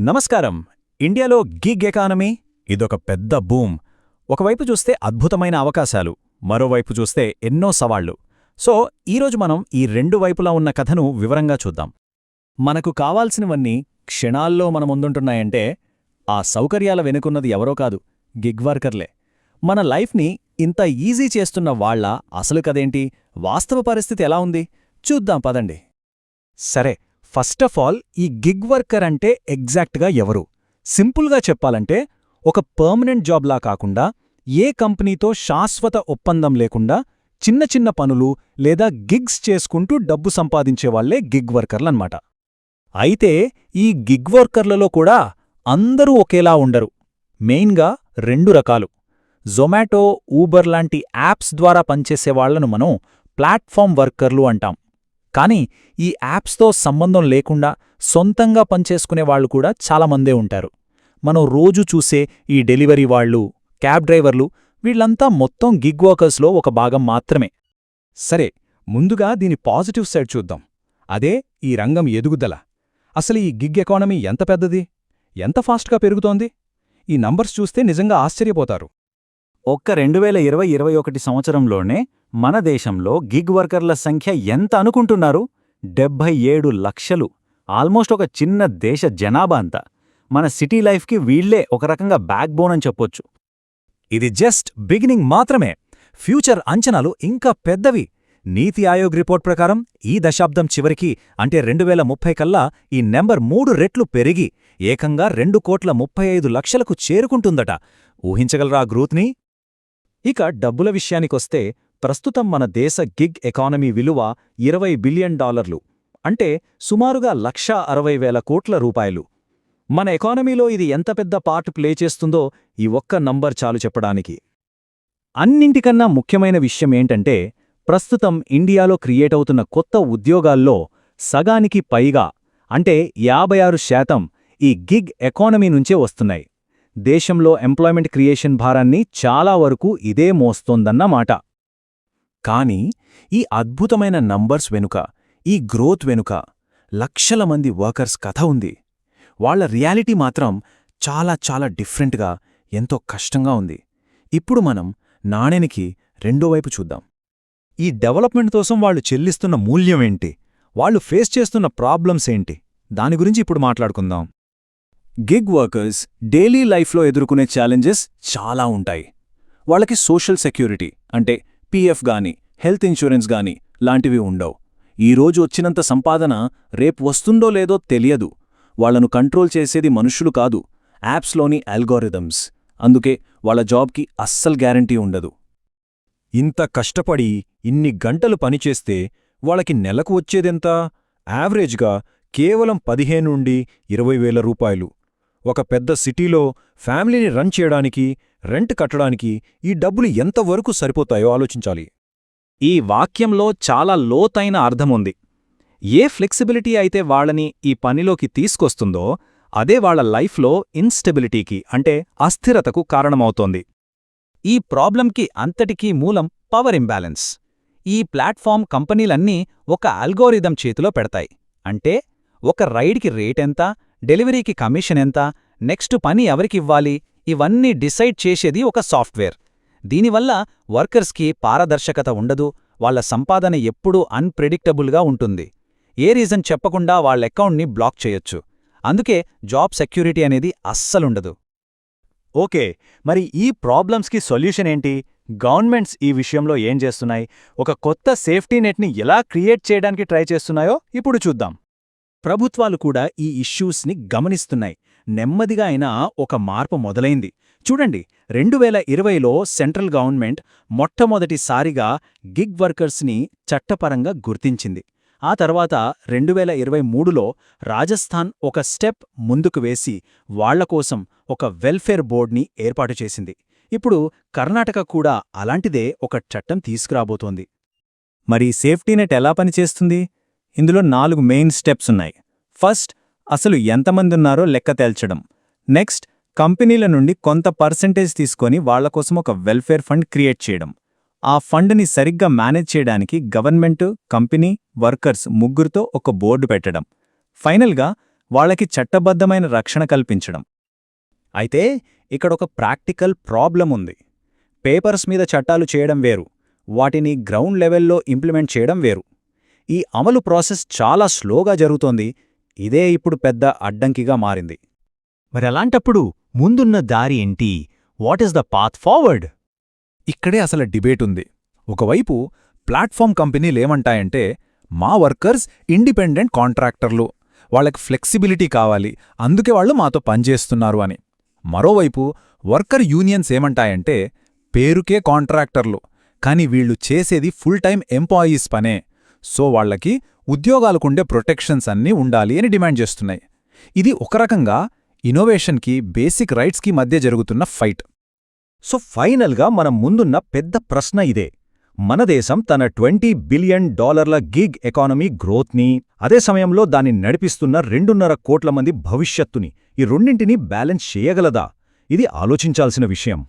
నమస్కారం. ఇండియాలో gig economy ఇదొక పెద్ద బూమ్ ఒకవైపు చూస్తే అద్భుతమైన అవకాశాలు మరోవైపు చూస్తే ఎన్నో సవాళ్ళు. సో ఈరోజు మనం ఈ రెండు వైపులా ఉన్న కథను వివరంగా చూద్దాం. మనకు కావాల్సినవన్నీ క్షణాల్లో మన ముందుంటున్నాయంటే ఆ సౌకర్యాల వెనుకున్నది ఎవరో కాదు గిగ్ వర్కర్లే మన లైఫ్ని ఇంత ఈజీ చేస్తున్న వాళ్ళ అసలు కదేంటి వాస్తవ పరిస్థితి ఎలా ఉంది? చూద్దాం పదండి. సరే ఫస్ట్ ఆఫ్ ఆల్ ఈ గిగ్ వర్కర్ అంటే ఎగ్జాక్ట్గా ఎవరు? సింపుల్గా చెప్పాలంటే ఒక పర్మనెంట్ జాబ్లా కాకుండా ఏ కంపెనీతో శాశ్వత ఒప్పందం లేకుండా చిన్న చిన్న పనులు లేదా గిగ్స్ చేసుకుంటూ డబ్బు సంపాదించేవాళ్ళే గిగ్ వర్కర్లన్నమాట. అయితే ఈ గిగ్ వర్కర్లలో కూడా అందరూ ఒకేలా ఉండరు. మెయిన్గా రెండు రకాలు. జొమాటో ఊబర్ లాంటి యాప్స్ ద్వారా పనిచేసేవాళ్ళను మనం ప్లాట్ఫామ్ వర్కర్లు అంటాం. కానీ ఈ యాప్స్తో సంబంధం లేకుండా సొంతంగా పనిచేసుకునేవాళ్ళు కూడా చాలామందే ఉంటారు. మనం రోజు చూసే ఈ డెలివరీ వాళ్ళు క్యాబ్ డ్రైవర్లు వీళ్ళంతా మొత్తం గిగ్ వర్కర్స్లో ఒక భాగం మాత్రమే. సరే ముందుగా దీని పాజిటివ్ సైడ్ చూద్దాం. అదే ఈ రంగం ఎదుగుదల. అసలు ఈ గిగ్ ఎకానమీ ఎంత పెద్దది? ఎంత ఫాస్ట్గా పెరుగుతోంది? ఈ నంబర్స్ చూస్తే నిజంగా ఆశ్చర్యపోతారు. ఒక్క రెండు వేల ఇరవై ఇరవై ఒకటి సంవత్సరంలోనే మన దేశంలో గిగ్ వర్కర్ల సంఖ్య ఎంత అనుకుంటున్నారు? డెబ్భై ఏడు లక్షలు. ఆల్మోస్ట్ ఒక చిన్న దేశ జనాభా అంతా. మన సిటీ లైఫ్కి వీళ్ళే ఒక రకంగా బ్యాక్ బోన్ అని చెప్పొచ్చు. ఇది జస్ట్ బిగినింగ్ మాత్రమే. ఫ్యూచర్ అంచనాలు ఇంకా పెద్దవి. నీతి ఆయోగ్ రిపోర్ట్ ప్రకారం ఈ దశాబ్దం చివరికి అంటే రెండు వేల ముప్పై కల్లా ఈ నెంబర్ మూడు రెట్లు పెరిగి ఏకంగా రెండు కోట్ల ముప్పై ఐదు లక్షలకు చేరుకుంటుందట. ఊహించగలరా గ్రూత్ని? ఇక డబ్బుల విషయానికొస్తే ప్రస్తుతం మన దేశ గిగ్ ఎకానమీ విలువ ఇరవై బిలియన్ డాలర్లు. అంటే సుమారుగా లక్షా అరవై వేల కోట్ల రూపాయలు. మన ఎకానమీలో ఇది ఎంత పెద్ద పార్ట్ ప్లే చేస్తుందో ఈ ఒక్క నంబర్ చాలు చెప్పడానికి. అన్నింటికన్నా ముఖ్యమైన విషయం ఏంటంటే ప్రస్తుతం ఇండియాలో క్రియేట్ అవుతున్న కొత్త ఉద్యోగాల్లో సగానికి పైగా అంటే యాభై ఆరు శాతం ఈ గిగ్ ఎకానమీ నుంచే వస్తున్నాయి. దేశంలో ఎంప్లాయ్మెంట్ క్రియేషన్ భారాన్ని చాలా వరకు ఇదే మోస్తోందన్నమాట కానీ ఈ అద్భుతమైన నంబర్స్ వెనుక ఈ గ్రోత్ వెనుక లక్షల మంది వర్కర్స్ కథ ఉంది. వాళ్ళ రియాలిటీ మాత్రం చాలా చాలా డిఫరెంట్గా ఎంతో కష్టంగా ఉంది. ఇప్పుడు మనం నాణెనికి రెండో వైపు చూద్దాం. ఈ డెవలప్మెంట్ కోసం వాళ్ళు చెల్లిస్తున్న మూల్యమేంటి వాళ్ళు ఫేస్ చేస్తున్న ప్రాబ్లమ్స్ ఏంటి? దాని గురించి ఇప్పుడు మాట్లాడుకుందాం. గిగ్ వర్కర్స్ డైలీ లైఫ్లో ఎదుర్కొనే ఛాలెంజెస్ చాలా ఉంటాయి. వాళ్ళకి సోషల్ సెక్యూరిటీ అంటే పీఎఫ్ గాని హెల్త్ ఇన్సూరెన్స్ గాని లాంటివి ఉండవు. ఈరోజు వచ్చినంత సంపాదన రేపు వస్తుందో లేదో తెలియదు. వాళ్ళను కంట్రోల్ చేసేది మనుషులు కాదు యాప్స్లోని అల్గోరిథమ్స్. అందుకే వాళ్ళ జాబ్కి అస్సలు గ్యారంటీ ఉండదు. ఇంత కష్టపడి ఇన్ని గంటలు పనిచేస్తే వాళ్ళకి నెలకు వచ్చేదెంత? యావరేజ్గా కేవలం పదిహేను నుండి ఇరవై వేల రూపాయలు. ఒక పెద్ద సిటీలో ఫ్యామిలీని రన్ చేయడానికి రెంట్ కట్టడానికి ఈ డబ్బులు ఎంతవరకు సరిపోతాయో ఆలోచించాలి. ఈ వాక్యంలో చాలా లోతైన అర్థముంది. ఏ ఫ్లెక్సిబిలిటీ అయితే వాళ్ళని ఈ పనిలోకి తీసుకొస్తుందో అదే వాళ్ళ లైఫ్లో ఇన్స్టెబిలిటీకి అంటే అస్థిరతకు కారణమవుతోంది. ఈ ప్రాబ్లంకి అంతటికీ మూలం పవర్ ఇంబ్యాలెన్స్. ఈ ప్లాట్ఫామ్ కంపెనీలన్నీ ఒక అల్గోరిథం చేతిలో పెడతాయి. అంటే ఒక రైడ్కి రేటెంత డెలివరీకి కమిషన్ ఎంత నెక్స్ట్ పని ఎవరికివ్వాలి ఇవన్నీ డిసైడ్ చేసేది ఒక సాఫ్ట్వేర్. దీనివల్ల వర్కర్స్కి పారదర్శకత ఉండదు వాళ్ళ సంపాదన ఎప్పుడూ అన్ప్రెడిక్టబుల్గా ఉంటుంది. ఏ రీజన్ చెప్పకుండా వాళ్ళ అకౌంట్ని బ్లాక్ చేయొచ్చు. అందుకే జాబ్ సెక్యూరిటీ అనేది అస్సలుండదు. ఓకే మరి ఈ ప్రాబ్లమ్స్కి సొల్యూషన్ ఏంటి? గవర్నమెంట్స్ ఈ విషయంలో ఏం చేస్తున్నాయి? ఒక కొత్త సేఫ్టీ నెట్ని ఎలా క్రియేట్ చేయడానికి ట్రై చేస్తున్నాయో ఇప్పుడు చూద్దాం. ప్రభుత్వాలు కూడా ఈ ఇష్యూస్ని గమనిస్తున్నాయి. నెమ్మదిగా అయినా ఒక మార్పు మొదలైంది. చూడండి రెండు వేల ఇరవైలో సెంట్రల్ గవర్నమెంట్ మొట్టమొదటిసారిగా గిగ్ వర్కర్స్ని చట్టపరంగా గుర్తించింది. ఆ తర్వాత రెండు వేల ఇరవై మూడులో రాజస్థాన్ ఒక స్టెప్ ముందుకు వేసి వాళ్ళకోసం ఒక వెల్ఫేర్ బోర్డ్ని ఏర్పాటు చేసింది. ఇప్పుడు కర్ణాటక కూడా అలాంటిదే ఒక చట్టం తీసుకురాబోతోంది. మరి సేఫ్టీనెట్ ఎలా పనిచేస్తుంది? ఇందులో నాలుగు మెయిన్ స్టెప్స్ ఉన్నాయి. ఫస్ట్ అసలు ఎంతమందున్నారో లెక్క తేల్చడం. నెక్స్ట్ కంపెనీల నుండి కొంత పర్సెంటేజ్ తీసుకొని వాళ్ళకోసం ఒక వెల్ఫేర్ ఫండ్ క్రియేట్ చేయడం. ఆ ఫండ్ని సరిగ్గా మేనేజ్ చేయడానికి గవర్నమెంటు కంపెనీ వర్కర్స్ ముగ్గురితో ఒక బోర్డు పెట్టడం. ఫైనల్గా వాళ్ళకి చట్టబద్ధమైన రక్షణ కల్పించడం. అయితే ఇక్కడొక ప్రాక్టికల్ ప్రాబ్లం ఉంది. పేపర్స్ మీద చట్టాలు చేయడం వేరు. వాటిని గ్రౌండ్ లెవెల్లో ఇంప్లిమెంట్ చేయడం వేరు. ఈ అమలు ప్రాసెస్ చాలా స్లోగా జరుగుతోంది. ఇదే ఇప్పుడు పెద్ద అడ్డంకిగా మారింది. మరి అలాంటప్పుడు ముందున్న దారి ఏంటి? What is the path forward ఇక్కడే అసలు డిబేట్ ఉంది. ఒకవైపు ప్లాట్ఫామ్ కంపెనీలేమంటాయంటే మా వర్కర్స్ ఇండిపెండెంట్ కాంట్రాక్టర్లు. వాళ్ళకి ఫ్లెక్సిబిలిటీ కావాలి. అందుకే వాళ్ళు మాతో పనిచేస్తున్నారు అని. మరోవైపు వర్కర్ యూనియన్స్ ఏమంటాయంటే పేరుకే కాంట్రాక్టర్లు. కాని వీళ్ళు చేసేది ఫుల్ టైం ఎంప్లాయీస్ పనే. సో వాళ్ళకి ఉద్యోగాలకుండే ప్రొటెక్షన్స్ అన్నీ ఉండాలి అని డిమాండ్ చేస్తున్నాయి. ఇది ఒక రకంగా ఇన్నోవేషన్కి బేసిక్ రైట్స్కి మధ్య జరుగుతున్న ఫైట్. సో ఫైనల్గా మనం ముందున్న పెద్ద ప్రశ్న ఇదే. మన దేశం తన ట్వంటీ బిలియన్ డాలర్ల గిగ్ ఎకానమీ గ్రోత్ని అదే సమయంలో దాన్ని నడిపిస్తున్న రెండున్నర కోట్ల మంది భవిష్యత్తుని ఈ రెండింటినీ బ్యాలెన్స్ చేయగలదా? ఇది ఆలోచించాల్సిన విషయం.